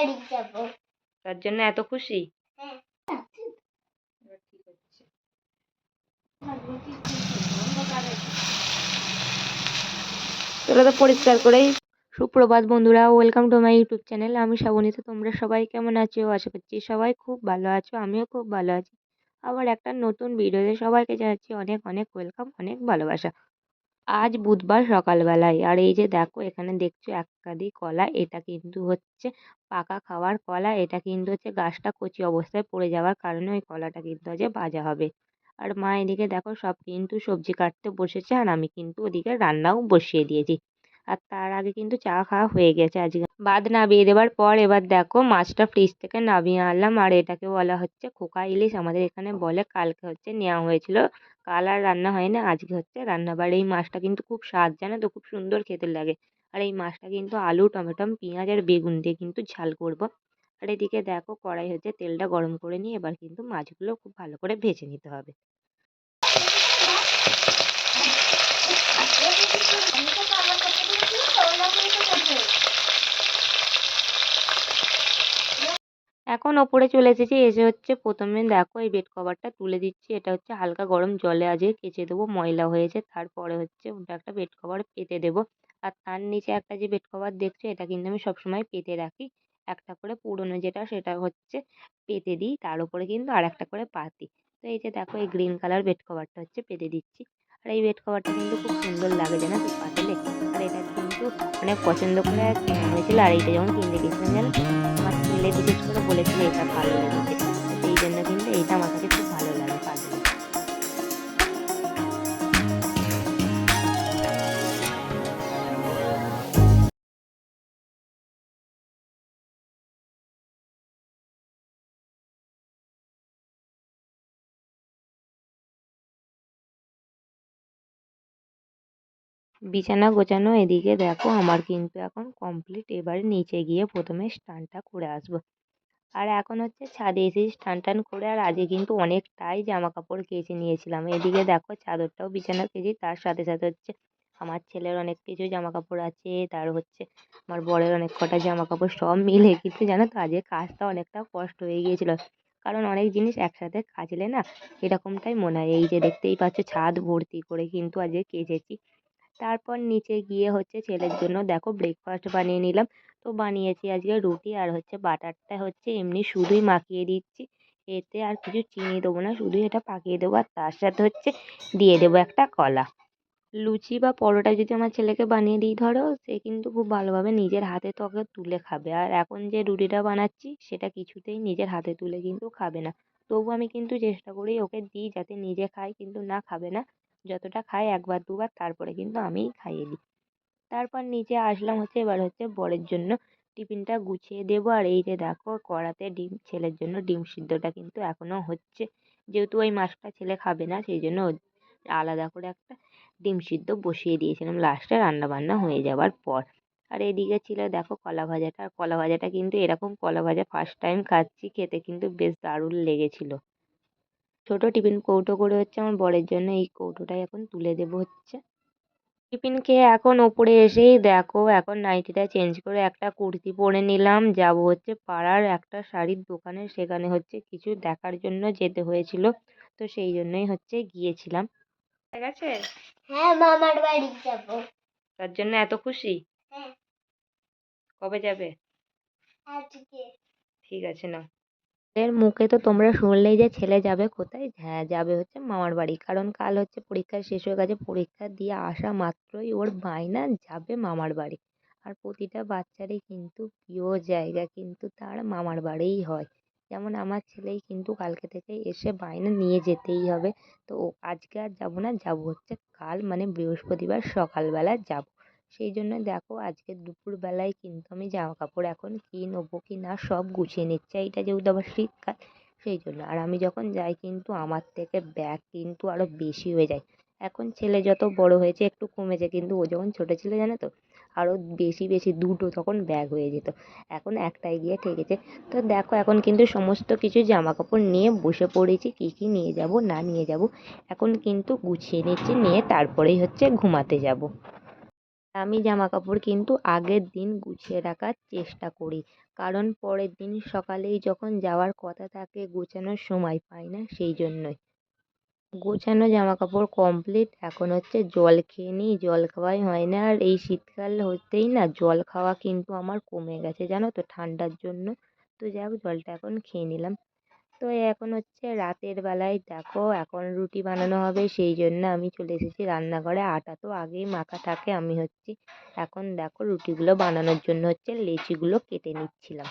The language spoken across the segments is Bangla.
বাড়ি যাব তার জন্য এত খুশি? হ্যাঁ। চলো তো পরিষ্কার করেই। সুপ্রভাত বন্ধুরা welcome to my YouTube channel আমি শ্রাবণী তো তোমরা সবাই কেমন আছো? আশা করছি সবাই খুব ভালো আছো আমিও খুব ভালো আছি। আবার একটা নতুন ভিডিওতে সবাইকে জানাচ্ছি অনেক অনেক ওয়েলকাম অনেক ভালোবাসা। আজ বুধবার সকালবেলায়। আর এই যে দেখো, এখানে দেখছ এক কাঁদি কলা। এটা কিন্তু হচ্ছে পাকা খাওয়ার কলা। এটা কিন্তু হচ্ছে গাছটা কচি অবস্থায় পড়ে যাওয়ার কারণে ওই কলাটা কিন্তু আজ ভাজা হবে। আর মা এদিকে দেখো, সব কিন্তু সবজি কাটতে বসেছে। আর আমি কিন্তু ওদিকে রান্নাও বসিয়ে দিয়েছি। আর তার আগে কিন্তু চা খাওয়া হয়ে গেছে আজকে। বাদ নামিয়ে দেওয়ার পর এবার দেখো, মাছটা ফ্রিজ থেকে নামিয়ে আনলাম। আর এটাকে বলা হচ্ছে খোকা ইলিশ। আমাদের এখানে বলে কালকে হচ্ছে নেওয়া হয়েছিল কাল আর রান্না হয় না, আজকে হচ্ছে রান্নাবার এই মাছটা কিন্তু খুব স্বাদ, জানো তো? খুব সুন্দর খেতে লাগে। আর এই মাছটা কিন্তু আলু টমেটম পেঁয়াজ আর বেগুন দিয়ে কিন্তু ঝাল করব। আর এদিকে দেখো কড়াই হচ্ছে তেলটা গরম করে নিয়ে এবার কিন্তু মাছগুলো খুব ভালো করে ভেজে নিতে হবে। এখন ওপরে চলে এসেছি, এসে হচ্ছে প্রথমে দেখো এই বেড কভারটা তুলে দিচ্ছি। এটা হচ্ছে হালকা গরম জলে আজকে কেচে দেবো, ময়লা হয়েছে, তারপরে হচ্ছে ওটা একটা বেড কভার পেতে দেবো। আর তার নিচে একটা যে বেড কভার দেখছ, এটা কিন্তু আমি সবসময় পেতে রাখি। একটা করে পুরনো যেটা, সেটা হচ্ছে পেতে দিই, তার উপরে কিন্তু আর একটা করে পাতি। তো এই যে দেখো এই গ্রিন কালার বেড কভারটা হচ্ছে পেতে দিচ্ছি। আর এই বেড কভারটা কিন্তু খুব সুন্দর লাগে জানো তো পাতলে। আর এটা কিন্তু অনেক পছন্দ করে কেনা হয়েছিল আর এইটা যখন কিনতে গেছিলাম জানো তো জিজ্ঞেস করে বলেছিল এটা ভালো লেগেছে এই জন্য কিন্তু এইটা আমার কাছে বিছানা গোছানো এদিকে দেখো, আমার কিন্তু এখন কমপ্লিট এবারে নিচে গিয়ে প্রথমে স্নানটা করে আসব। আর এখন হচ্ছে ছাদে এসে স্নান টান করে, আর আজকে কিন্তু অনেকটাই জামা কাপড় কেচে নিয়েছিলাম। এদিকে দেখো চাদরটাও বিছানা কেচি, তার সাথে সাথে হচ্ছে আমার ছেলের অনেক কিছু জামা কাপড় আছে, তার হচ্ছে আমার বরের অনেক কটা জামা কাপড় সব মিলে কিন্তু জানো তো, আজকে কাজটা অনেকটা কষ্ট হয়ে গিয়েছিল। কারণ অনেক জিনিস একসাথে কাচলে না এরকমটাই মনে হয়। এই যে দেখতেই পাচ্ছ, ছাদ ভর্তি করে কিন্তু আজকে কেচেছি। তারপর নিচে গিয়ে হচ্ছে ছেলের জন্য দেখো ব্রেকফাস্ট বানিয়ে নিলাম। তো বানিয়েছি আজকে রুটি আর হচ্ছে বাটারটা হচ্ছে এমনি শুধুই মাখিয়ে দিচ্ছি। এতে আর কিছু চিনি দেবো না, শুধুই এটা পাকিয়ে দেবো আর তার সাথে হচ্ছে দিয়ে দেবো একটা কলা। লুচি বা পরোটা যদি আমার ছেলেকে বানিয়ে দিই ধরো, সে কিন্তু খুব ভালোভাবে নিজের হাতে ত্বকে তুলে খাবে। আর এখন যে রুটিটা বানাচ্ছি, সেটা কিছুতেই নিজের হাতে তুলে কিন্তু খাবে না। তবু আমি কিন্তু চেষ্টা করি ওকে দিই যাতে নিজে খায় কিন্তু না খাবে না। যতটা খায় একবার, দুবার তারপরে কিন্তু আমিই খাইয়ে দিই। তারপর নিচে আসলাম হচ্ছে এবার হচ্ছে বরের জন্য। টিফিনটা গুছিয়ে দেবো আর এই যে দেখো কড়াতে ডিম, ছেলের জন্য ডিম সিদ্ধটা কিন্তু এখনও হচ্ছে। যেহেতু ওই মাছটা ছেলে খাবে না, সেই জন্য আলাদা করে একটা ডিম সিদ্ধ বসিয়ে দিয়েছিলাম লাস্টে রান্না বান্না হয়ে যাওয়ার পর। আর এদিকে ছিল দেখো কলা ভাজাটা। আর কলা ভাজাটা কিন্তু এরকম কলা ভাজা ফার্স্ট টাইম খাচ্ছি, খেতে কিন্তু বেশ দারুণ লেগেছিলো। ছোটো টিফিন কৌটো করে হচ্ছে আমার বরের জন্য এই কৌটোটাই এখন তুলে দেবো হচ্ছে। টিফিন খেয়ে এখন ওপরে এসেই দেখো এখন নাইটিটা চেঞ্জ করে একটা কুর্তি পরে নিলাম যাব হচ্ছে পাড়ার একটা শাড়ির দোকানে সেখানে হচ্ছে কিছু দেখার জন্য যেতে হয়েছিল তো সেই জন্যই হচ্ছে গিয়েছিলাম। ঠিক আছে হ্যাঁ মামার বাড়ি যাব। তার জন্য এত খুশি? হ্যাঁ। কবে যাবে? আজকে। ঠিক আছে না এর মুখে তো তোমরা শুনলেই যে ছেলে যাবে কোথায়? হ্যাঁ যাবে হচ্ছে মামার বাড়ি। কারণ কাল হচ্ছে পরীক্ষা, শেষ হয়ে গেছে, পরীক্ষা দিয়ে আসা মাত্রই ওর বায়না যাবে মামার বাড়ি। আর প্রতিটা বাচ্চারই কিন্তু প্রিয় জায়গা কিন্তু তার মামার বাড়িই হয়। যেমন আমার ছেলেই কিন্তু কালকে থেকে এসে বায়না নিয়ে যেতেই হবে। তো আজকে আর যাব না, যাব হচ্ছে কাল মানে বৃহস্পতিবার সকালবেলা যাব। সেই জন্য দেখো আজকে দুপুরবেলায় কিন্তু আমি জামা কাপড় এখন কী নেব কি না সব গুছিয়ে নিচ্ছি, এইটা যেহেতু আবার শীতকাল, সেই জন্য। আর আমি যখন যাই কিন্তু আমার থেকে ব্যাগ কিন্তু আরও বেশি হয়ে যায়। এখন ছেলে যত বড় হয়েছে একটু কমেছে, কিন্তু ও যখন ছোটো ছিল জানো তো আরও বেশি বেশি দুটো তখন ব্যাগ হয়ে যেত। এখন একটাই গিয়ে ঠেকেছে। তো দেখো এখন কিন্তু সমস্ত কিছু জামা কাপড় নিয়ে বসে পড়েছি, কী কী নিয়ে যাব না নিয়ে যাব, এখন কিন্তু গুছিয়ে নিচ্ছি, নিয়ে তারপরেই হচ্ছে ঘুমাতে যাব। আমি জামা কাপড় কিন্তু আগের দিন গুছিয়ে রাখার চেষ্টা করি। কারণ পরের দিন সকালেই যখন যাওয়ার কথা থাকে, গোছানোর সময় পাই না সেই জন্যই। গোছানো জামা কাপড় কমপ্লিট এখন হচ্ছে জল খেয়ে নিই, জল খাওয়াই হয় না। আর এই শীতকাল হতেই না জল খাওয়া কিন্তু আমার কমে গেছে, জানো তো, ঠান্ডার জন্য। তো যাই হোক, জলটা এখন খেয়ে নিলাম। তো এখন হচ্ছে রাতের বেলায় দেখো এখন রুটি বানানো হবে, সেই জন্য আমি চলে এসেছি রান্নাঘরে। আটা তো আগেই মাখা থাকে, আমি হচ্ছে এখন দেখো রুটিগুলো বানানোর জন্য হচ্ছে লেচিগুলো কেটে নিচ্ছিলাম।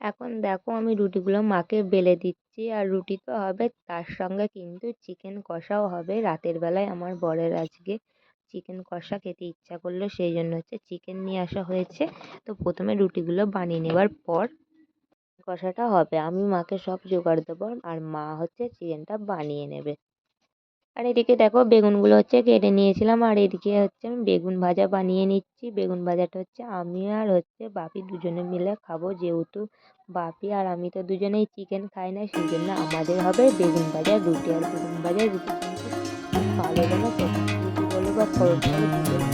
এখন দেখো আমি রুটিগুলো মাকে বেলে দিচ্ছি, আর রুটি তো হবে তার সঙ্গে কিন্তু চিকেন কষাও হবে। রাতের বেলায় আমার বরের আজকে চিকেন কষা খেতে ইচ্ছা করল, সেই জন্য হচ্ছে চিকেন নিয়ে আসা হয়েছে। তো প্রথমে রুটিগুলো বানিয়ে নেবার পর কষাটা হবে। আমি মাকে সব জোগাড় দেবো আর মা হচ্ছে চিকেনটা বানিয়ে নেবে। আর এদিকে দেখো বেগুনগুলো হচ্ছে কেটে নিয়েছিলাম আর এদিকে হচ্ছে আমি বেগুন ভাজা বানিয়ে নিচ্ছি। বেগুন ভাজাটা হচ্ছে আমি আর হচ্ছে বাপি দুজনে মিলে খাব। যেহেতু বাপি আর আমি তো দুজনেই চিকেন খাই না সেই জন্য আমাদের হবে বেগুন ভাজা, রুটি আর বেগুন ভাজা, রুটি কিন্তু ভালো বলো বা বলো।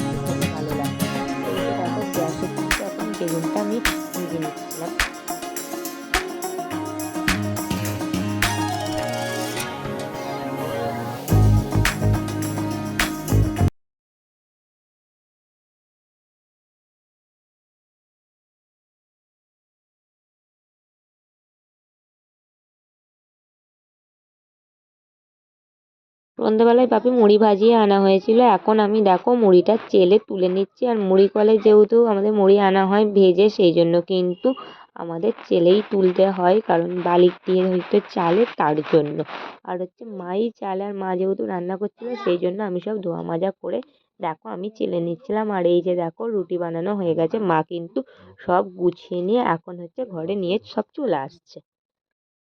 সন্ধ্যেবেলায় বাপি মুড়ি ভাজিয়ে আনা হয়েছিল। এখন আমি দেখো মুড়িটা চেলে তুলে নিচ্ছি আর মুড়ি কলে যেহেতু আমাদের মুড়ি আনা হয় ভেজে, সেই জন্য কিন্তু আমাদের চেলেই তুলতে হয়, কারণ বালির দিয়ে হয়তো চালে তার জন্য। আর হচ্ছে মাই চালে আর মা যেহেতু রান্না করছিল, সেই জন্য আমি সব ধোয়া মাজা করে দেখো আমি চেলে নিচ্ছিলাম। আর এই যে দেখো রুটি বানানো হয়ে গেছে, মা কিন্তু সব গুছিয়ে নিয়ে এখন হচ্ছে ঘরে নিয়ে সব চলে আসছে।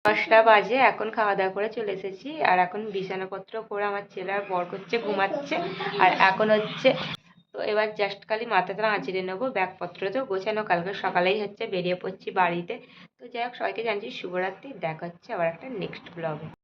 দশটা বাজে, এখন খাওয়া দাওয়া করে চলে এসেছি। আর এখন বিছানাপত্র করে আমার ছেলে আর বর করছে, ঘুমাচ্ছে। আর এখন হচ্ছে, তো এবার জাস্ট খালি মাথাটা আঁচড়ে নেব, ব্যাগপত্র তো গোছানো। কালকে সকালেই হচ্ছে বেরিয়ে পড়ছি বাড়িতে। তো যাই হোক, সবাইকে জানছি শুভরাত্রি, দেখা হচ্ছে আবার একটা নেক্সট ব্লগে